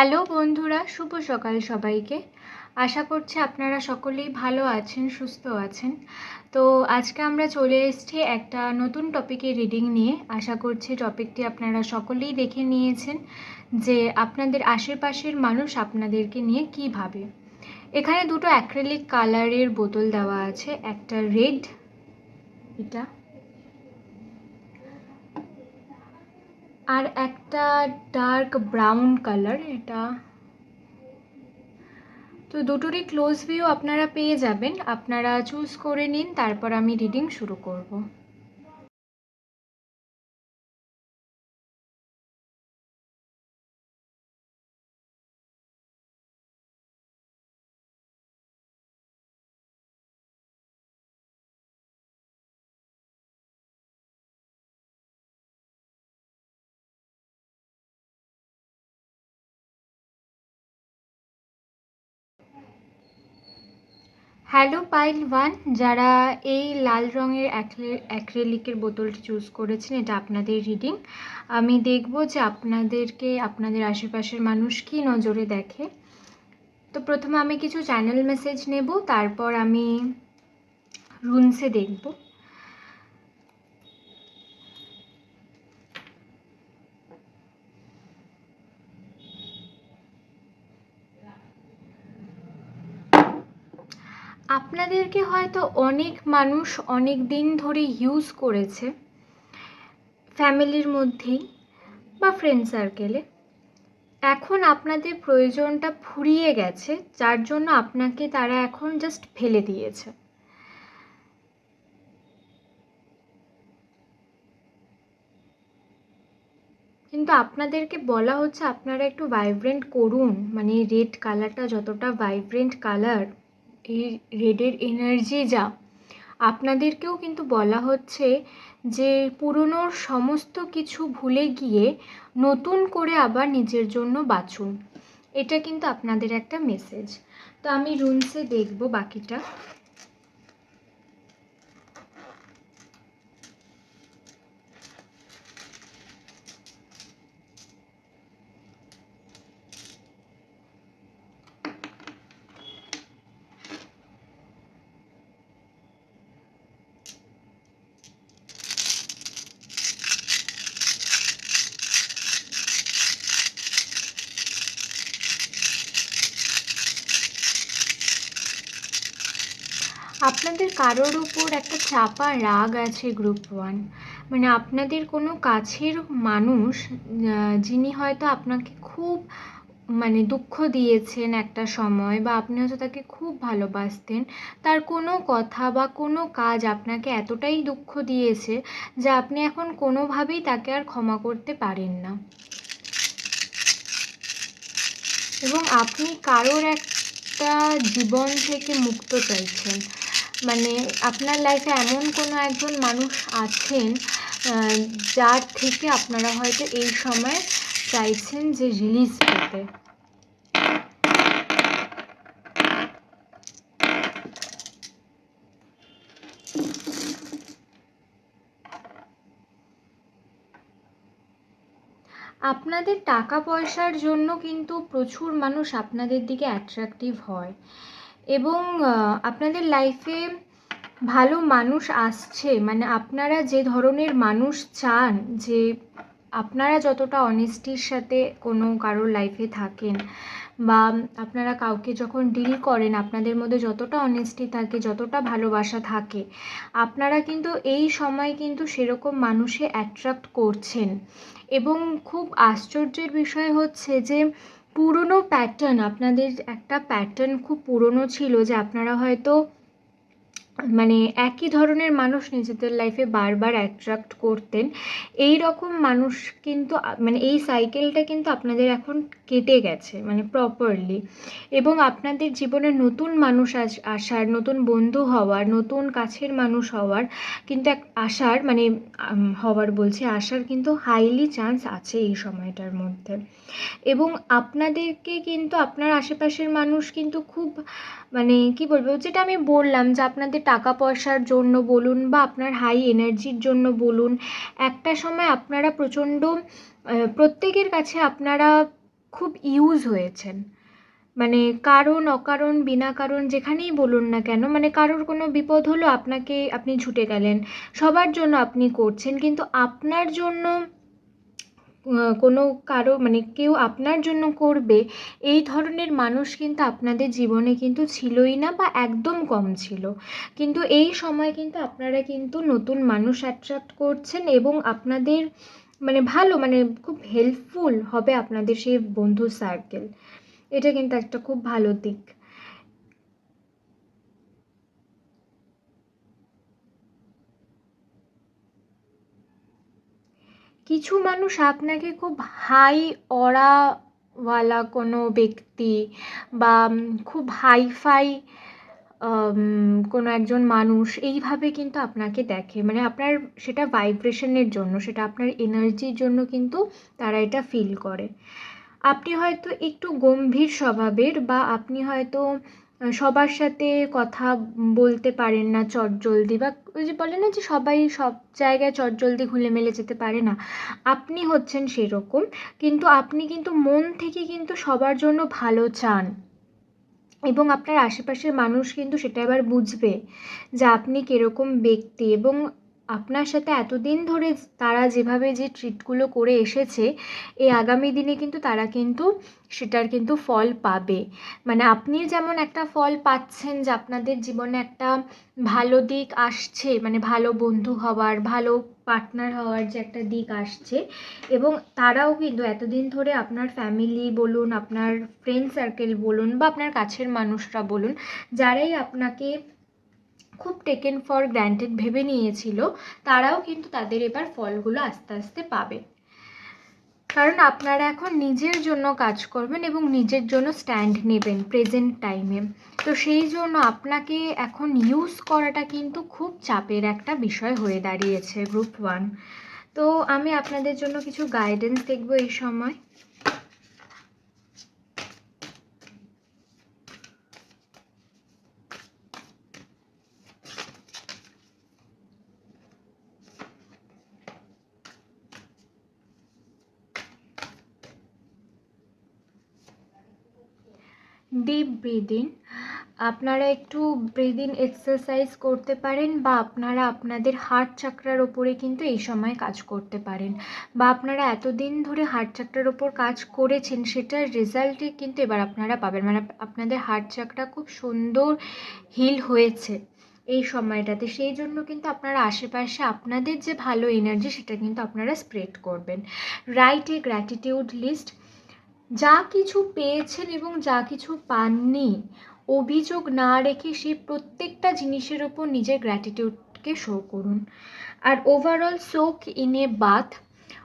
Hello বন্ধুরা, শুভ সকাল সবাইকে। আশা করছি আপনারা সকলেই ভালো আছেন, সুস্থ আছেন। তো আজকে আমরা চলে এসেছি একটা নতুন টপিকের রিডিং নিয়ে। আশা করছি টপিকটি আপনারা সকলেই দেখে নিয়েছেন যে আপনাদের আশেপাশের মানুষ আপনাদেরকে নিয়ে কী ভাবে। এখানে দুটো অ্যাক্রেলিক কালারের বোতল দেওয়া আছে, একটা রেড এটা আর একটা ডার্ক ব্রাউন কালার এটা। তো দুটোরই ক্লোজ ভিউ আপনারা পেয়ে যাবেন। আপনারা চুজ করে নিন, তারপর আমি রিডিং শুরু করব। হ্যালো পাইল ওয়ান যারা এই লাল রঙের অ্যাক্রেলিকের বোতলটি চুজ করেছেন, এটা আপনাদের রিডিং আমি দেখব যে আপনাদেরকে, আপনাদের আশেপাশের মানুষ কী নজরে দেখে। তো প্রথমে আমি কিছু চ্যানেল মেসেজ নেব, তারপর আমি রুনসে দেখব। আপনাদেরকে হয়তো অনেক মানুষ অনেক দিন ধরে ইউজ করেছে ফ্যামিলির মধ্যেই বা ফ্রেন্ড সার্কেলে এখন আপনাদের প্রয়োজনটা ফুরিয়ে গেছে, যার জন্য আপনাকে তারা এখন জাস্ট ফেলে দিয়েছে। কিন্তু আপনাদেরকে বলা হচ্ছে আপনারা একটু ভাইব্রেন্ট করুন মানে রেড কালারটা যতটা ভাইব্রেন্ট কালার এই রেডের এনার্জি যা, আপনাদেরকেও কিন্তু বলা হচ্ছে যে পুরনোর সমস্ত কিছু ভুলে গিয়ে নতুন করে আবার নিজের জন্য বাঁচুন। এটা কিন্তু আপনাদের একটা মেসেজ তো আমি রুনসে দেখব বাকিটা। আপনাদের কারোর উপর একটা চাপা রাগ আছে গ্রুপ ওয়ান মানে আপনাদের কোনো কাছের মানুষ যিনি হয়তো আপনাকে খুব মানে দুঃখ দিয়েছেন একটা সময় বা আপনি হয়তো তাকে খুব ভালোবাসতেন, তার কোনো কথা বা কোনো কাজ আপনাকে এতটাই দুঃখ দিয়েছে যে আপনি এখন কোনোভাবেই তাকে আর ক্ষমা করতে পারেন না। এবং আপনি কারোর একটা জীবন থেকে মুক্ত চাইছেন। মানে আপনার লাইফে এমন কোনো একজন মানুষ আছেন যার থেকে আপনারা হয়তো এই সময় চাইছেন যে রিলিজ পেতে? আপনাদের টাকা পয়সার জন্য কিন্তু প্রচুর মানুষ আপনাদের দিকে অ্যাট্রাকটিভ হয়। এবং আপনাদের লাইফে ভালো মানুষ আসছে মানে আপনারা যে ধরনের মানুষ চান, যে আপনারা যতটা অনেস্টির সাথে কোনো কারোর লাইফে থাকেন, বা আপনারা কাউকে যখন ডিল করেন, আপনাদের মধ্যে যতটা অনেস্টি থাকে, যতটা ভালোবাসা থাকে, আপনারা কিন্তু এই সময় কিন্তু সেরকম মানুষে অ্যাট্রাক্ট করছেন। এবং খুব আশ্চর্যের বিষয় হচ্ছে যে পুরনো প্যাটার্ন আপনাদের একটা প্যাটার্ন খুব পুরনো ছিল যে আপনারা হয়তো মানে একই ধরনের মানুষ নিজেদের লাইফে বারবার অ্যাট্রাক্ট করতেন। এই রকম মানুষ কিন্তু মানে এই সাইকেলটা কিন্তু আপনাদের এখন কেটে গেছে মানে প্রপারলি এবং আপনাদের জীবনে নতুন মানুষ আসার, নতুন বন্ধু হওয়ার, নতুন কাছের মানুষ হওয়ার কিন্তু এক আসার মানে হওয়ার বলছি আসার কিন্তু হাইলি চান্স আছে এই সময়টার মধ্যে। এবং আপনাদেরকে কিন্তু, আপনার আশেপাশের মানুষ কিন্তু খুব মানে কি বলব, যেটা আমি বললাম যে আপনাদের টাকা পয়সার জন্য বলুন বা আপনার হাই এনার্জির জন্য বলুন, একটা সময় আপনারা প্রচণ্ড প্রত্যেকের কাছে আপনারা খুব ইউজ হয়েছেন। মানে কারণ, অকারণ, বিনা কারণ, যেখানেই বলুন না কেন মানে কারোর কোনো বিপদ হলো আপনাকে, আপনি ছুটে গেলেন, সবার জন্য আপনি করছেন, কিন্তু আপনার জন্য কোনো কারও মানে কেউ আপনার জন্য করবে, এই ধরনের মানুষ কিন্তু আপনাদের জীবনে কিন্তু ছিলই না বা একদম কম ছিল। কিন্তু এই সময় কিন্তু আপনারা কিন্তু নতুন মানুষ অ্যাট্রাক্ট করছেন এবং আপনাদের মানে ভালো মানে খুব হেল্পফুল হবে আপনাদের সেই বন্ধু সার্কেল এটা কিন্তু একটা খুব ভালো দিক। কিছু মানুষ আপনাকে খুব হাই অরাওয়ালা কোনো ব্যক্তি বা খুব হাইফাই কোনো একজন মানুষ এইভাবে কিন্তু আপনাকে দেখে। মানে আপনার সেটা ভাইব্রেশনের জন্য, সেটা আপনার এনার্জির জন্য কিন্তু তারা এটা ফিল করে। আপনি হয়তো একটু গম্ভীর স্বভাবের বা আপনি হয়তো সবার সাথে কথা বলতে পারেন না চটজলদি বা ওই যে বলে না যে সবাই সব জায়গায় চটজলদি ঘুলে মেলে যেতে পারে না। আপনি হচ্ছেন সেরকম, কিন্তু আপনি কিন্তু মন থেকে কিন্তু সবার জন্য ভালো চান। এবং আপনার আশেপাশের মানুষ কিন্তু সেটা এবার বুঝবে যে আপনি কীরকম ব্যক্তি এবং আপনার সাথে এতদিন ধরে তারা যেভাবে যে ট্রিটগুলো করে এসেছে, এই আগামী দিনে কিন্তু তারা কিন্তু সেটার কিন্তু ফল পাবে। মানে আপনি যেমন একটা ফল পাচ্ছেন যে আপনাদের জীবনে একটা ভালো দিক আসছে মানে ভালো বন্ধু হওয়ার, ভালো পার্টনার হওয়ার যে একটা দিক আসছে, এবং তারাও কিন্তু এতদিন ধরে আপনার ফ্যামিলি বলুন, আপনার ফ্রেন্ড সার্কেল বলুন বা আপনার কাছের মানুষরা বলুন, যারাই আপনাকে খুব টেকেন ফর গ্র্যান্টেড ভেবে নিয়েছিল, তারাও কিন্তু তাদের এবার ফলগুলো আস্তে আস্তে পাবে। কারণ আপনারা এখন নিজের জন্য কাজ করবেন এবং নিজের জন্য স্ট্যান্ড নেবেন প্রেজেন্ট টাইমে তো সেই জন্য আপনাকে এখন ইউজ করাটা কিন্তু খুব চাপের একটা বিষয় হয়ে দাঁড়িয়েছে গ্রুপ ওয়ান তো আমি আপনাদের জন্য কিছু গাইডেন্স দেখব এই সময়। ডিপ ব্রিদিং আপনারা একটু ব্রিদিং এক্সারসাইজ করতে পারেন বা আপনারা আপনাদের হার্ট চাকরার ওপরে কিন্তু এই সময় কাজ করতে পারেন। বা আপনারা এতদিন ধরে হার্ট চাকরার ওপর কাজ করেছেন, সেটার রেজাল্টই কিন্তু এবার আপনারা পাবেন। মানে আপনাদের হার্ট চাকরা খুব সুন্দর হিল হয়েছে এই সময়টাতে। সেই জন্য কিন্তু আপনারা আশেপাশে আপনাদের যে ভালো এনার্জি সেটা কিন্তু আপনারা স্প্রেড করবেন। রাইট এ গ্র্যাটিটিউড লিস্ট যা কিছু পেয়েছেন এবং যা কিছু পাননি, অভিযোগ না রেখে সে প্রত্যেকটা জিনিসের ওপর নিজের গ্র্যাটিটিউডকে শো করুন। আর overall soak in a bath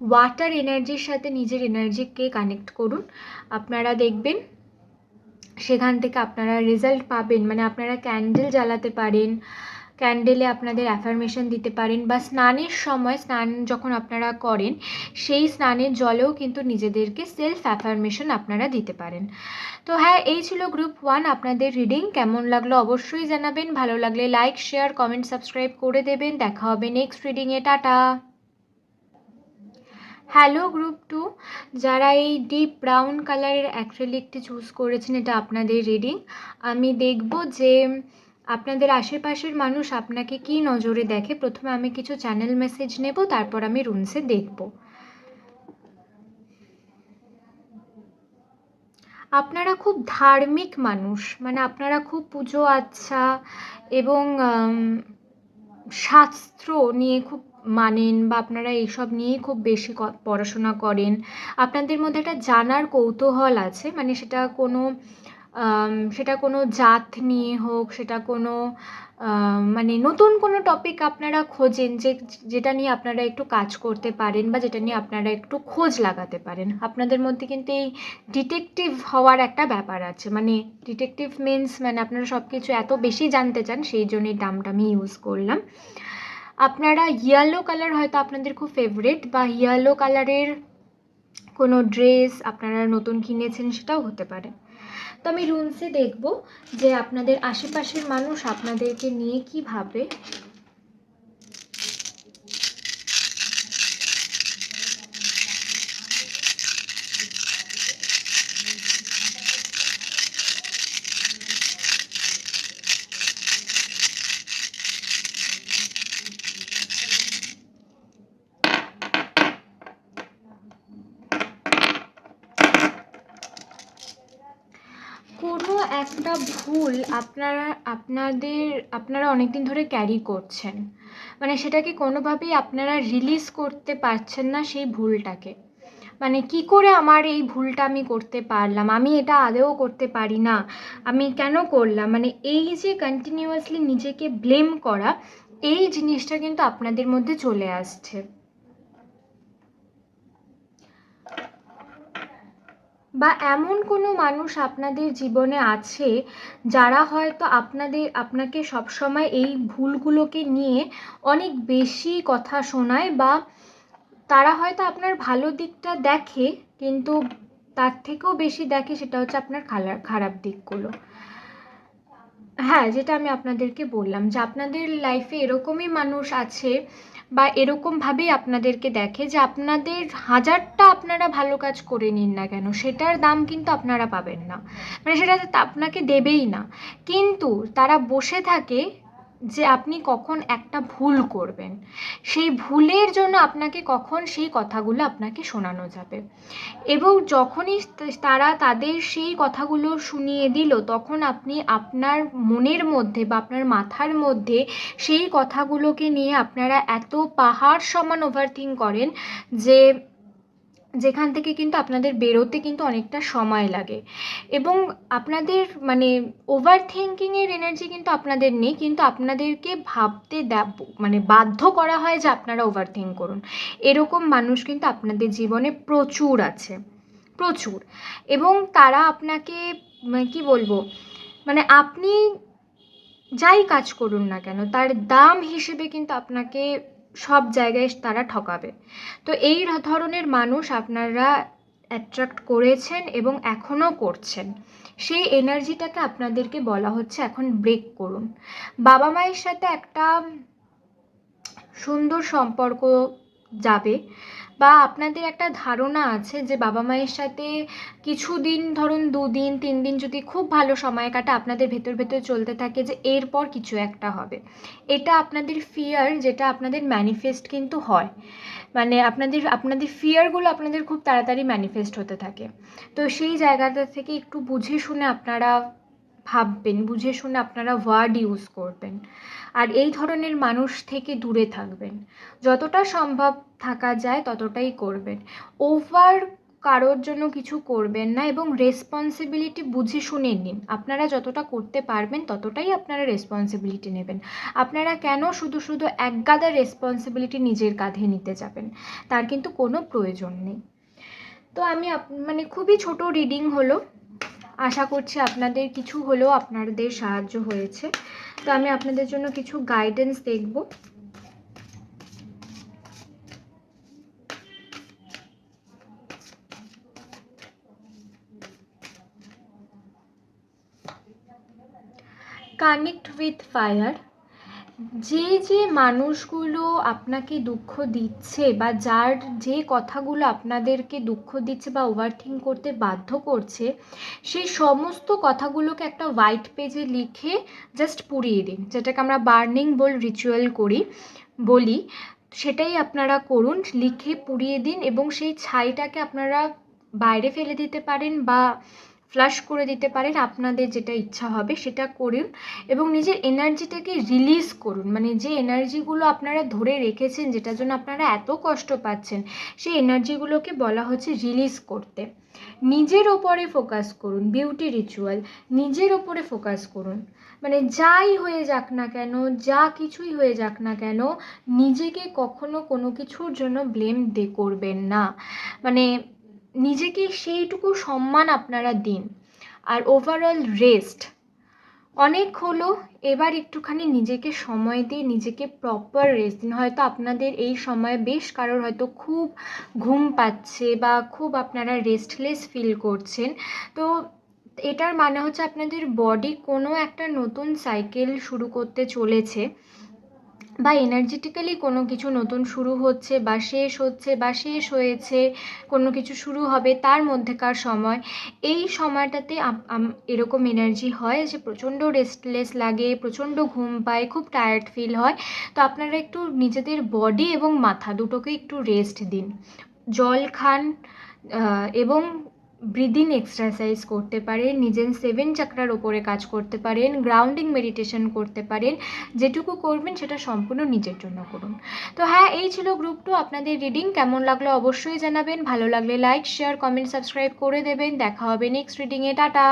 water এনার্জির সাথে নিজের এনার্জিকে কানেক্ট করুন। আপনারা দেখবেন, সেখান থেকে আপনারা রেজাল্ট পাবেন। মানে আপনারা ক্যান্ডেল জ্বালাতে পারেন ক্যান্ডেলে আপনাদের অ্যাফার্মেশন দিতে পারেন বা স্নানের সময় স্নান যখন আপনারা করেন, সেই স্নানের জলেও কিন্তু নিজেদেরকে সেলফ অ্যাফার্মেশন আপনারা দিতে পারেন। তো হ্যাঁ এই ছিল গ্রুপ ওয়ান আপনাদের রিডিং কেমন লাগল অবশ্যই জানাবেন, ভালো লাগলে লাইক শেয়ার কমেন্ট সাবস্ক্রাইব করে দেবেন, দেখা হবে নেক্সট রিডিংয়ে টাটা। হ্যালো গ্রুপ টু যারা এই ডিপ ব্রাউন কালারের অ্যাক্রেলিকটি চুজ করেছেন, এটা আপনাদের রিডিং আমি দেখব যে আপনাদের আশেপাশের মানুষ আপনাকে কি নজরে দেখে? প্রথমে আমি কিছু চ্যানেল মেসেজ নেব, তারপর আমি রুমসে দেখব। আপনারা খুব ধার্মিক মানুষ মানে আপনারা খুব পুজো আচ্ছা এবং শাস্ত্র নিয়ে খুব মানেন বা আপনারা এইসব নিয়েই খুব বেশি পড়াশোনা করেন। আপনাদের মধ্যে একটা জানার কৌতূহল আছে মানে সেটা কোনো সেটা কোনো জাত নিয়ে হোক, সেটা কোনো মানে নতুন কোনো টপিক আপনারা খোঁজেন যে, যেটা নিয়ে আপনারা একটু কাজ করতে পারেন বা যেটা নিয়ে আপনারা একটু খোঁজ লাগাতে পারেন। আপনাদের মধ্যে কিন্তু এই ডিটেকটিভ হওয়ার একটা ব্যাপার আছে। মানে ডিটেকটিভ মিন্স মানে আপনারা সব কিছু এত বেশি জানতে চান, সেই জন্য এই টার্মটা আমি ইউজ করলাম। আপনারা ইয়েলো কালার হয়তো আপনাদের খুব ফেভারেট বা ইয়েলো কালারের কোনো ড্রেস আপনারা নতুন কিনেছেন সেটাও হতে পারে। তো আমি রুলসে দেখব যে আপনাদের আশেপাশের মানুষ আপনাদেরকে নিয়ে কি ভাবে। কোনোটা ভুল আপনারা, আপনাদের, আপনারা অনেক দিন ধরে ক্যারি করছেন। মানে সেটাকে কোনোভাবেই আপনারা রিলিজ করতে পারছেন না সেই ভুলটাকে। মানে কি করে আমার এই ভুলটা আমি করতে পারলাম? আমি এটা আদেও করতে পারি না। আমি কেন করলাম? মানে এই যে কন্টিনিউয়াসলি নিজেকে ব্লেম করা, এই জিনিসটা কিন্তু আপনাদের মধ্যে চলে আসছে। বা এমন কোনো মানুষ আপনাদের জীবনে আছে যারা হয়তো আপনাদের, আপনাকে সবসময় এই ভুলগুলোকে নিয়ে অনেক বেশি কথা শোনায় বা তারা হয়তো আপনার ভালো দিকটা দেখে কিন্তু তার থেকেও বেশি দেখে সেটা হচ্ছে আপনার খারাপ দিকগুলো। হ্যাঁ যেটা আমি আপনাদেরকে বললাম যে আপনাদের লাইফে এরকমই মানুষ আছে বা এরকমভাবেই আপনাদেরকে দেখে যে আপনাদের হাজারটা আপনারা ভালো কাজ করে নিন না কেন, সেটার দাম কিন্তু আপনারা পাবেন না। মানে সেটা আপনাকে দেবেই না। কিন্তু তারা বসে থাকে যে আপনি কখন একটা ভুল করবেন। সেই ভুলের জন্য আপনাকে কখন সেই কথাগুলো আপনাকে শোনানো যাবে। এবং যখনই তারা তাদের সেই কথাগুলো শুনিয়ে দিল, তখন আপনি আপনার মনের মধ্যে বা আপনার মাথার মধ্যে সেই কথাগুলোকে নিয়ে আপনারা এত পাহাড় সমান ওভারথিং করেন যে যেখান থেকে কিন্তু আপনাদের বেরোতে কিন্তু অনেকটা সময় লাগে। এবং আপনাদের মানে ওভার থিঙ্কিংয়ের এনার্জি কিন্তু আপনাদের নেই, কিন্তু আপনাদেরকে ভাবতে মানে বাধ্য করা হয় যে আপনারা ওভার থিঙ্ক করুন। এরকম মানুষ কিন্তু আপনাদের জীবনে প্রচুর আছে, প্রচুর। এবং তারা আপনাকে মানে কি বলব মানে আপনি যাই কাজ করুন না কেন, তার দাম হিসেবে কিন্তু আপনাকে সব জায়গায় তারা ঠকাবে। তো এই ধরনের মানুষ আপনারা অ্যাট্রাক্ট করেছেন এবং এখনও করছেন। সেই এনার্জিটাকে আপনাদেরকে বলা হচ্ছে এখন ব্রেক করুন। বাবা মায়ের সাথে একটা সুন্দর সম্পর্ক যাবে। বা আপনাদের একটা ধারণা আছে যে বাবা মায়ের সাথে কিছু দিন ধরুন দুদিন তিন দিন যদি খুব ভালো সময় কাটা, আপনাদের ভেতর ভেতর চলতে থাকে যে এরপর কিছু একটা হবে। এটা আপনাদের ফিয়ার যেটা আপনাদের ম্যানিফেস্ট কিন্তু হয়। মানে আপনাদের আপনাদের ফিয়ারগুলো আপনাদের খুব তাড়াতাড়ি ম্যানিফেস্ট হতে থাকে। তো সেই জায়গাটা থেকে একটু বুঝে শুনে আপনারা ভাববেন, বুঝে শুনে আপনারা ওয়ার্ড ইউজ করবেন। আর এই ধরনের মানুষ থেকে দূরে থাকবেন। যতটা সম্ভব থাকা যায় ততটাই করবেন। ওভার কারোর জন্য কিছু করবেন না এবং রেসপন্সিবিলিটি বুঝে শুনে নিন। আপনারা যতটা করতে পারবেন ততটাই আপনারা রেসপন্সিবিলিটি নেবেন। আপনারা কেন শুধু শুধু একগাদা রেসপন্সিবিলিটি নিজের কাঁধে নিতে যাবেন? তার কিন্তু কোনো প্রয়োজন নেই। তো আমি মানে খুবই ছোট রিডিং হলো। আশা করছি আপনাদের কিছু হলেও আপনাদের সাহায্য হয়েছে। তো আমি আপনাদের জন্য কিছু গাইডেন্স দেখব। কানেক্ট উইথ ফায়ার যে যে মানুষগুলো আপনাকে দুঃখ দিচ্ছে বা যার যে কথাগুলো আপনাদেরকে দুঃখ দিচ্ছে বা ওভারথিং করতে বাধ্য করছে সেই সমস্ত কথাগুলোকে একটা হোয়াইট পেজে লিখে জাস্ট পুড়িয়ে দিন। যেটাকে আমরা বার্নিং বল রিচুয়াল করি, বলি, সেটাই আপনারা করুন, লিখে পুড়িয়ে দিন এবং সেই ছাইটাকে আপনারা বাইরে ফেলে দিতে পারেন বা ফ্লাশ করে দিতে পারেন, আপনাদের যেটা ইচ্ছা হবে সেটা করুন এবং নিজের এনার্জিটাকে রিলিজ করুন। মানে যে এনার্জিগুলো আপনারা ধরে রেখেছেন, যেটার জন্য আপনারা এত কষ্ট পাচ্ছেন, সেই এনার্জিগুলোকে বলা হচ্ছে রিলিজ করতে। নিজের ওপরে ফোকাস করুন বিউটি রিচুয়াল নিজের ওপরে ফোকাস করুন। মানে যাই হয়ে যাক না কেন, যা কিছুই হয়ে যাক না কেন, নিজেকে কখনো কোনো কিছুর জন্য ব্লেম দে করবেন না। মানে নিজেকে সেইটুকু সম্মান আপনারা দিন। আর ওভারঅল রেস্ট অনেক হলো, এবার একটুখানি নিজেকে সময় দিয়ে নিজেকে প্রপার রেস্ট দিন। হয়তো আপনাদের এই সময়ে বেশ কারোর হয়তো খুব ঘুম পাচ্ছে বা খুব আপনারা রেস্টলেস ফিল করছেন। তো এটার মানে হচ্ছে আপনাদের বডি কোনো একটা নতুন সাইকেল শুরু করতে চলেছে। বা এনার্জেটিক্যালি কোনো কিছু নতুন শুরু হচ্ছে বা শেষ হচ্ছে বা শেষ হয়েছে, কোনো কিছু শুরু হবে তার মধ্যেকার সময়, এই সময়টাতে এরকম এনার্জি হয় যে প্রচণ্ড রেস্টলেস লাগে, প্রচণ্ড ঘুম পায়, খুব টায়ার্ড ফিল হয়। তো আপনারা একটু নিজেদের বডি এবং মাথা দুটোকে একটু রেস্ট দিন। জল খান এবং ব্রিদিং এক্সারসাইজ করতে পারেন, নিজের সেভেন চাকরার ওপরে কাজ করতে পারেন গ্রাউন্ডিং মেডিটেশন করতে পারেন, যেটুকু করবেন সেটা সম্পূর্ণ নিজের জন্য করুন। তো হ্যাঁ এই ছিল গ্রুপ টু আপনাদের রিডিং কেমন লাগল অবশ্যই জানাবেন, ভালো লাগলে লাইক শেয়ার কমেন্ট সাবস্ক্রাইব করে দেবেন, দেখা হবে নেক্সট রিডিংয়ে টাটা!